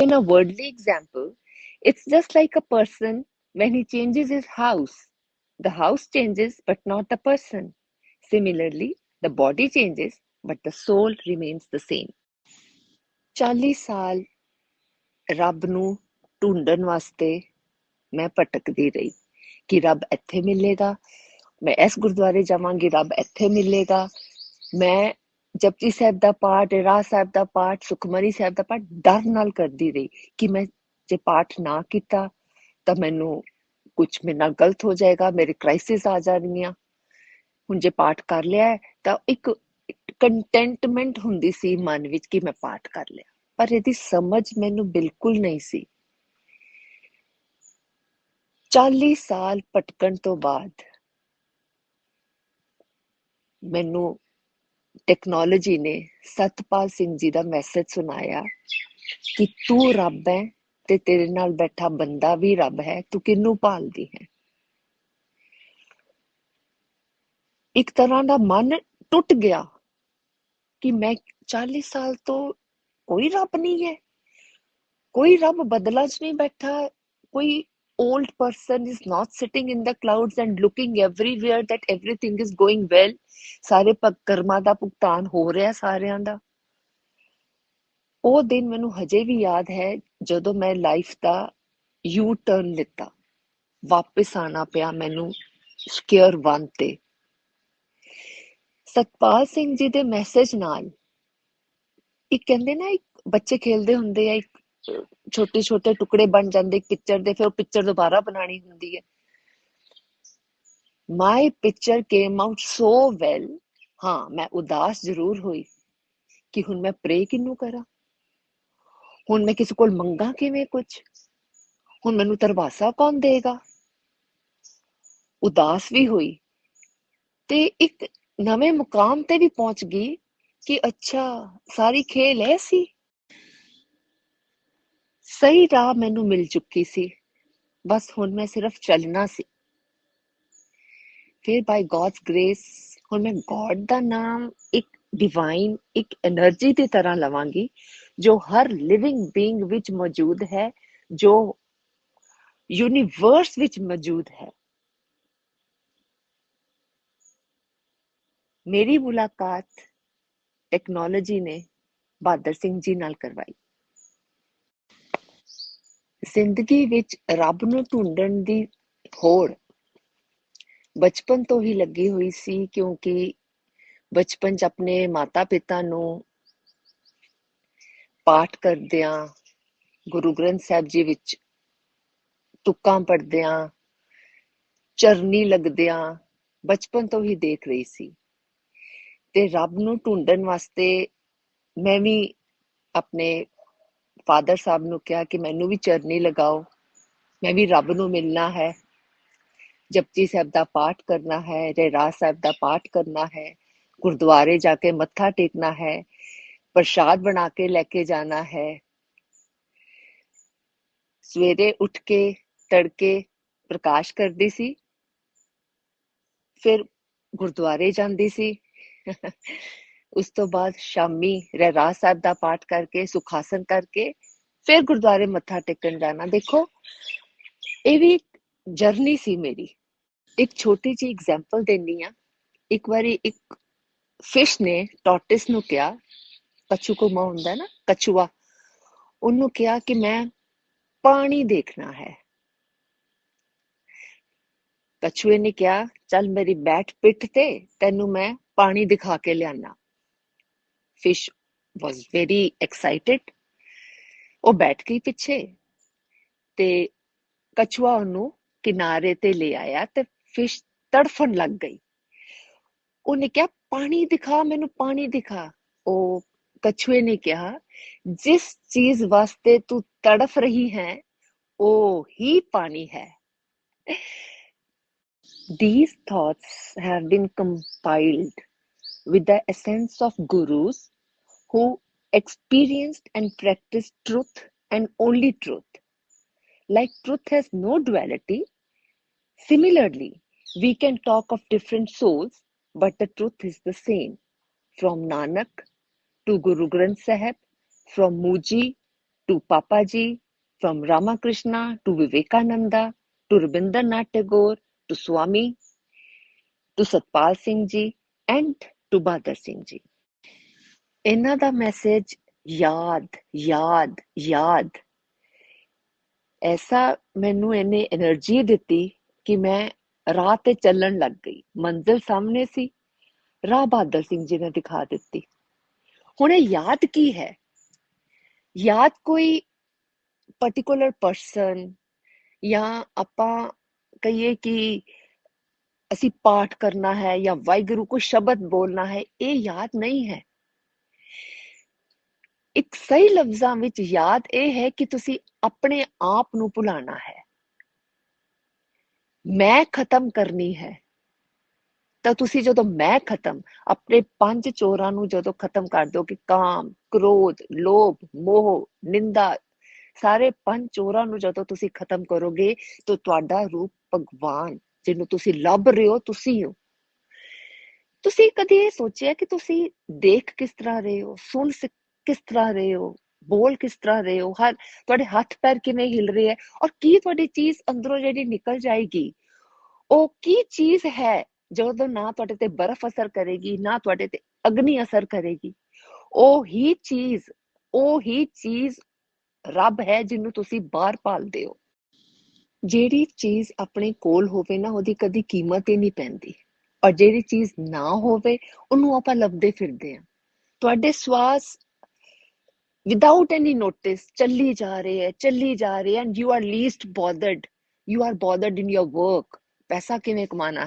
In a worldly example, it's just like a person when he changes his house. The house changes, but not the person. Similarly, the body changes, but the soul remains the same. 40 ਸਾਲ ਰੱਬ ਨੂੰ ਢੂੰਡਣ ਵਾਸਤੇ ਮੈਂ ਭਟਕਦੀ ਰਹੀ ਕਿ ਰੱਬ ਇੱਥੇ ਮਿਲੇਗਾ ਮੈਂ ਇਸ ਗੁਰਦੁਆਰੇ ਜਾਵਾਂਗੀ ਰੱਬ ਇੱਥੇ ਮਿਲੇਗਾ ਮੈਂ ਜਪਜੀ ਸਾਹਿਬ ਦਾ ਪਾਠ ਰਾਹ ਸਾਹਿਬ ਦਾ ਪਾਠ, ਸੁਖਮਨੀ ਸਾਹਿਬ ਦਾ ਪਾਠ ਡਰ ਨਾਲ ਕਰਦੀ ਰਹੀ ਕਿ ਮੈਂ ਜੇ ਪਾਠ ਨਾ ਕੀਤਾ ਤਾਂ ਮੈਨੂੰ ਕੁਝ ਮੇਰੇ ਨਾਲ ਗਲਤ ਹੋ ਜਾਏਗਾ, ਮੇਰੇ ਕ੍ਰਾਈਸਿਸ ਆ ਜਾਣਗੀਆਂ। ਹੁਣ ਜੇ ਪਾਠ ਕਰ ਲਿਆ ਤਾਂ ਇੱਕ ਕੰਟੈਂਟਮੈਂਟ ਹੁੰਦੀ ਸੀ ਮਨ ਵਿੱਚ ਕਿ ਮੈਂ ਪਾਠ ਕਰ ਲਿਆ। ਪਰ ਇਹਦੀ ਸਮਝ ਮੈਨੂੰ ਬਿਲਕੁਲ ਨਹੀਂ ਸੀ। 40 ਸਾਲ ਭਟਕਣ ਤੋਂ ਬਾਅਦ ਮੈਨੂੰ ਟੈਕਨੋਲੋਜੀ ਨੇ ਸਤਪਾਲ ਸਿੰਘ ਜੀ ਦਾ ਮੈਸੇਜ ਸੁਣਾਇਆ ਕਿ ਤੂੰ ਰੱਬ ਹੈ ਤੇ ਤੇਰੇ ਨਾਲ ਬੈਠਾ ਬੰਦਾ ਵੀ ਰੱਬ ਹੈ, ਤੂੰ ਕਿਹਨੂੰ ਭਾਲਦੀ ਹੈ? ਇੱਕ ਤਰ੍ਹਾਂ ਦਾ ਮਨ ਟੁੱਟ ਗਿਆ ਕਿ ਮੈਂ 40 ਸਾਲ ਤੋਂ ਕੋਈ ਰੱਬ ਨਹੀਂ ਹੈ, ਕੋਈ ਰੱਬ ਬਦਲਾ 'ਚ ਨਹੀਂ ਬੈਠਾ, ਕੋਈ old person is not sitting in the clouds and looking everywhere that everything is going well. ਸਾਰੇ ਕਰਮਾਂ ਦਾ ਭੁਗਤਾਨ ਹੋ ਰਿਹਾ ਸਾਰਿਆਂ ਦਾ ਉਹ ਦਿਨ ਮੈਨੂੰ ਹਜੇ ਵੀ ਯਾਦ ਹੈ ਜਦੋਂ ਮੈਂ ਲਾਈਫ ਦਾ ਯੂ ਟਰਨ ਲਿੱਤਾ। ਵਾਪਸ ਆਣਾ ਪਿਆ ਮੈਨੂੰ ਸਕੇਅਰ 1 ਤੇ। ਸਤਪਾਲ ਸਿੰਘ ਜੀ ਦੇ ਮੈਸੇਜ ਨਾਲ। ਇੱਕ ਕਹਿੰਦੇ ਨਾ ਇੱਕ ਬੱਚੇ ਖੇਲਦੇ ਹੁੰਦੇ ਆ, ਇੱਕ ਛੋਟੇ ਛੋਟੇ ਟੁਕੜੇ ਬਣ ਜਾਂਦੇ ਪਿਕਚਰ ਦੇ, ਫਿਰ ਉਹ ਪਿਕਚਰ ਦੁਬਾਰਾ ਬਣਾਣੀ ਹੁੰਦੀ ਹੈ। My picture came out so well ਹਾਂ, ਮੈਂ ਉਦਾਸ ਜ਼ਰੂਰ ਹੋਈ ਕਿ ਹੁਣ ਮੈਂ ਪ੍ਰੇ ਕਿਨੂੰ ਕਰਾਂ? ਹੁਣ ਮੈਂ ਕਿਸੇ ਕੋਲ ਮੰਗਾ ਕਿਵੇਂ ਕੁਝ ਹੁਣ ਮੈਨੂੰ ਤਰਵਾਸਾ ਕੌਣ ਦੇਗਾ? ਉਦਾਸ ਵੀ ਹੋਈ ਤੇ ਇੱਕ ਨਵੇਂ ਮੁਕਾਮ ਤੇ ਵੀ ਪਹੁੰਚ ਗਈ ਕਿ ਅੱਛਾ, ਸਾਰੀ ਖੇਲ ਐ ਸੀ। ਸਹੀ ਰਾਹ ਮੈਨੂੰ ਮਿਲ ਚੁੱਕੀ ਸੀ। ਬਸ ਹੁਣ ਮੈਂ ਸਿਰਫ ਚੱਲਣਾ ਸੀ। ਫਿਰ ਬਾਈ ਗॉड्स ਗ੍ਰੇਸ ਹੁਣ ਮੈਂ ਗॉड ਦਾ ਨਾਮ ਇੱਕ ਡਿਵਾਈਨ ਇੱਕ એનર્ਜੀ ਦੀ ਤਰ੍ਹਾਂ ਲਵਾਂਗੀ, ਜੋ ਹਰ ਲਿਵਿੰਗ ਬੀਇੰਗ ਵਿੱਚ ਮੌਜੂਦ ਹੈ, ਜੋ ਯੂਨੀਵਰਸ ਵਿੱਚ ਮੌਜੂਦ ਹੈ। ਮੇਰੀ ਮੁਲਾਕਾਤ ਟੈਕਨੋਲੋਜੀ ਨੇ ਬਾਦਰ ਸਿੰਘ ਜੀ ਨਾਲ ਕਰਵਾਈ। ਜ਼ਿੰਦਗੀ ਵਿੱਚ ਰੱਬ ਨੂੰ ਢੂੰਡਣ ਦੀ ਹੋੜ ਬਚਪਨ ਤੋਂ ਹੀ ਲੱਗੀ ਹੋਈ ਸੀ ਕਿਉਂਕਿ ਬਚਪਨ 'ਚ ਆਪਣੇ ਮਾਤਾ-ਪਿਤਾ ਨੂੰ ਪਾਠ ਕਰਦਿਆਂ, ਗੁਰੂ ਗ੍ਰੰਥ ਸਾਹਿਬ ਜੀ ਵਿੱਚ ਤੁਕਾਂ ਪੜਦਿਆਂ ਚਰਨੀ ਲੱਗਦਿਆਂ ਬਚਪਨ ਤੋਂ ਹੀ ਦੇਖ ਰਹੀ ਸੀ। ਤੇ ਰੱਬ ਨੂੰ ਢੂੰਡਣ ਵਾਸਤੇ ਮੈਂ ਵੀ ਆਪਣੇ ਫਾਦਰ ਸਾਹਿਬ ਨੂੰ ਕਿਹਾ ਕਿ ਮੈਨੂੰ ਵੀ ਚਰਨੀ ਲਗਾਓ ਮੈਂ ਵੀ ਰੱਬ ਨੂੰ ਮਿਲਣਾ ਹੈ ਜਪਜੀ ਸਾਹਿਬ ਦਾ ਪਾਠ ਕਰਨਾ ਹੈ ਰਹਿਰਾਸ ਸਾਹਿਬ ਦਾ ਪਾਠ ਕਰਨਾ ਹੈ ਗੁਰਦੁਆਰੇ ਜਾ ਕੇ ਮੱਥਾ ਟੇਕਣਾ ਹੈ ਪ੍ਰਸ਼ਾਦ ਬਣਾ ਕੇ ਲੈ ਕੇ ਜਾਣਾ ਹੈ ਸਵੇਰੇ ਉੱਠ ਕੇ ਤੜਕੇ ਪ੍ਰਕਾਸ਼ ਕਰਦੀ ਸੀ ਫਿਰ ਗੁਰਦੁਆਰੇ ਜਾਂਦੀ ਸੀ ਉਸ ਤੋਂ ਬਾਅਦ ਸ਼ਾਮੀ ਰਹਿਰਾਸ ਸਾਹਿਬ ਦਾ ਪਾਠ ਕਰਕੇ ਸੁਖਾਸਨ ਕਰਕੇ ਫਿਰ ਗੁਰਦੁਆਰੇ ਮੱਥਾ ਟੇਕਣ ਜਾਣਾ ਦੇਖੋ ਇਹ ਵੀ ਇੱਕ ਜਰਨੀ ਸੀ ਮੇਰੀ ਇੱਕ ਛੋਟੀ ਜਿਹੀ ਐਗਜ਼ਾਮਪਲ ਦੇਣੀ ਆ ਇੱਕ ਵਾਰੀ ਇੱਕ ਫਿਸ਼ ਨੇ ਟੋਰਟਿਸ ਨੂੰ ਕਿਹਾ ਕਛੂ ਕੋ ਮਾਂ ਹੁੰਦਾ ਨਾ ਕਛੂਆ ਉਹਨੂੰ ਕਿਹਾ ਕਿ ਮੈਂ ਪਾਣੀ ਦੇਖਣਾ ਹੈ ਕਛੂਏ ਨੇ ਕਿਹਾ ਚੱਲ ਮੇਰੀ ਬੈਠ ਪਿੱਠ ਤੇ ਤੈਨੂੰ ਮੈਂ ਪਾਣੀ ਦਿਖਾ ਕੇ ਲਿਆਣਾ ਫਿਸ਼ ਵਾਸ ਵੈਰੀ ਐਕਸਾਈਟਿਡ ਉਹ ਬੈਠ ਗਈ ਪਿੱਛੇ ਤੇ ਕਛੂਆ ਉਹਨੂੰ ਕਿਨਾਰੇ ਤੇ ਲੈ ਆਇਆ ਤੇ ਫਿਸ਼ ਤੜਫਣ ਲੱਗ ਗਈ। ਉਹਨੇ ਕਿਹਾ, ਪਾਣੀ ਦਿਖਾ, ਮੈਨੂੰ ਪਾਣੀ ਦਿਖਾ। ਉਹ ਕਛੂਏ ਨੇ ਕਿਹਾ, ਜਿਸ ਚੀਜ਼ ਵਾਸਤੇ ਤੂੰ ਤੜਫ ਰਹੀ ਹੈ, ਉਹ ਹੀ ਪਾਣੀ ਹੈ। These thoughts have been compiled with the essence of gurus who experienced and practiced truth and only truth. Like truth has no duality, similarly, we can talk of different souls, but the truth is the same. From Nanak to Guru Granth Sahib, from Muji to Papa Ji, from Ramakrishna to Vivekananda, to Rabindranath Tagore, to Swami, to Satpal Singh Ji, and to Bahadur Singh Ji. ਇਹਨਾਂ ਦਾ message ਯਾਦ ਯਾਦ ਯਾਦ ਐਸਾ ਮੈਨੂੰ ਇਹਨੇ energy ਦਿੱਤੀ ਕਿ ਮੈਂ ਰਾਹ ਤੇ ਚੱਲਣ ਲੱਗ ਗਈ ਮੰਜ਼ਿਲ ਸਾਹਮਣੇ ਸੀ ਰਾਹ ਬਹਾਦਰ ਸਿੰਘ ਜੀ ਨੇ ਦਿਖਾ ਦਿੱਤੀ ਹੁਣ ਇਹ ਯਾਦ ਕੀ ਹੈ ਯਾਦ ਕੋਈ ਪਾਰਟਿਕੂਲਰ ਪਰਸਨ ਜਾਂ ਆਪਾਂ ਕਹੀਏ ਕਿ ਅਸੀਂ ਪਾਠ ਕਰਨਾ ਹੈ ਜਾਂ ਵਾਹਿਗੁਰੂ ਕੋ ਸ਼ਬਦ ਬੋਲਣਾ ਹੈ ਇਹ ਯਾਦ ਨਹੀਂ ਹੈ ਇੱਕ ਸਹੀ ਲਫ਼ਜ਼ਾਂ ਵਿੱਚ ਯਾਦ ਇਹ ਹੈ ਕਿ ਤੁਸੀਂ ਆਪਣੇ ਆਪ ਨੂੰ ਭੁਲਾਣਾ ਹੈ। ਮੈਂ ਖਤਮ ਕਰਨੀ ਹੈ। ਤਾਂ ਤੁਸੀਂ ਜਦੋਂ ਮੈਂ ਖਤਮ, ਆਪਣੇ ਪੰਜ ਚੋਰਾਂ ਨੂੰ ਜਦੋਂ ਖਤਮ ਕਰ ਦੋਗੇ, ਕਾਮ, ਕ੍ਰੋਧ, ਲੋਭ, ਮੋਹ, ਨਿੰਦਾ, ਸਾਰੇ ਪੰਜ ਚੋਰਾਂ ਨੂੰ ਜਦੋਂ ਤੁਸੀਂ ਖਤਮ ਕਰੋਗੇ, ਤਾਂ ਤੁਹਾਡਾ ਰੂਪ ਭਗਵਾਨ, ਜਿਹਨੂੰ ਤੁਸੀਂ ਲੱਭ ਰਹੇ ਹੋ, ਤੁਸੀਂ ਹੋ। ਤੁਸੀਂ ਕਦੇ ਇਹ ਸੋਚਿਆ ਕਿ ਤੁਸੀਂ ਦੇਖ ਕਿਸ ਤਰ੍ਹਾਂ ਰਹੇ ਹੋ? ਸੁਣ ਕਿਸ ਤਰ੍ਹਾਂ ਰਹੇ ਹੋ? ਬੋਲ ਕਿਸ ਤਰ੍ਹਾਂ ਰਹੇ ਹੋ? ਹਰ, ਤੁਹਾਡੇ ਹੱਥ ਪੈਰ ਕਿਵੇਂ ਹਿਲ ਰਹੇ ਹੈ? ਔਰ ਕੀ ਤੁਹਾਡੀ ਚੀਜ਼ ਅੰਦਰੋਂ ਜਿਹੜੀ ਨਿਕਲ ਜਾਏਗੀ, ਉਹ ਕੀ ਚੀਜ਼ ਹੈ ਜਦੋਂ ਨਾ ਤੁਹਾਡੇ ਤੇ ਬਰਫ਼ ਅਸਰ ਕਰੇਗੀ, ਨਾ ਤੁਹਾਡੇ ਤੇ ਅਗਨੀ ਅਸਰ ਕਰੇਗੀ? ਉਹ ਹੀ ਚੀਜ਼, ਉਹ ਹੀ ਚੀਜ਼ ਰੱਬ ਹੈ ਜਿਹਨੂੰ ਤੁਸੀਂ ਬਾਹਰ ਪਾਲਦੇ ਹੋ। ਜਿਹੜੀ ਚੀਜ਼ ਆਪਣੇ ਕੋਲ ਹੋਵੇ ਨਾ, ਉਹਦੀ ਕਦੀ ਕੀਮਤ ਹੀ ਨਹੀਂ ਪੈਂਦੀ। ਔਰ ਜਿਹੜੀ ਚੀਜ਼ ਨਾ ਹੋਵੇ, ਉਹਨੂੰ ਆਪਾਂ ਲੱਭਦੇ ਫਿਰਦੇ ਹਾਂ। ਤੁਹਾਡੇ ਸਵਾਸ ਵਿਦਆਊਟ ਐਨੀ ਨੋਟਿਸ ਚੱਲੀ ਜਾ ਰਹੇ ਹੈ ਚੱਲੀ ਜਾ ਰਹੇ and you are least bothered you are bothered in your work ਪੈਸਾ ਕਿਵੇਂ ਕਮਾਣਾ